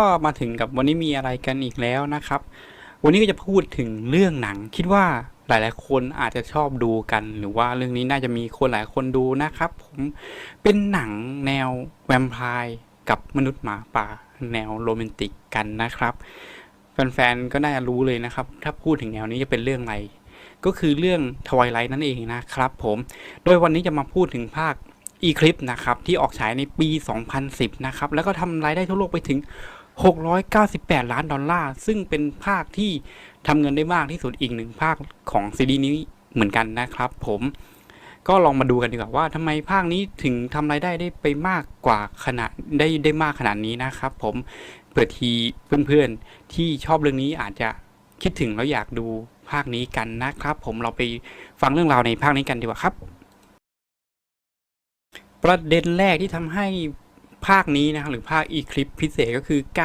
ก็มาถึงกับวันนี้มีอะไรกันอีกแล้วนะครับ วันนี้ก็จะพูดถึงเรื่องหนัง คิดว่าหลาย ๆ คนอาจจะชอบดูกัน หรือว่าเรื่องนี้น่าจะมีคนหลายคนดูนะครับ ผมเป็นหนังแนวแวมไพร์กับมนุษย์หมาป่า แนวโรแมนติกกันนะครับ แฟน ๆ ก็น่าจะรู้เลยนะครับ ถ้าพูดถึงแนวนี้จะเป็นเรื่องอะไร ก็คือเรื่องทวายไลท์นั่นเองนะครับผม โดยวันนี้จะมาพูดถึงภาค Eclipse นะครับ ที่ออกฉายในปี 2010 นะครับ แล้วก็ทำรายได้ทั่วโลกไปถึง 698 ล้านดอลลาร์ ซึ่งเป็นภาคที่ทำเงินได้มากที่สุดอีกหนึ่งภาคของซีรีส์นี้เหมือนกันนะครับผมก็ลองมาดูกันดีกว่าว่าทำไมภาคนี้ถึงทำรายได้ได้ไปมากกว่าขนาดได้ได้มากขนาดนี้นะครับผมเผื่อทีเพื่อนๆที่ชอบเรื่องนี้อาจจะคิดถึงแล้วอยากดูภาคนี้กันนะครับ ผมเราไปฟังเรื่องราวในภาคนี้กันดีกว่าครับ ประเด็นแรกที่ทำให้ภาคนี้นะครับหรือภาค Eclipse พิเศษก็คือการ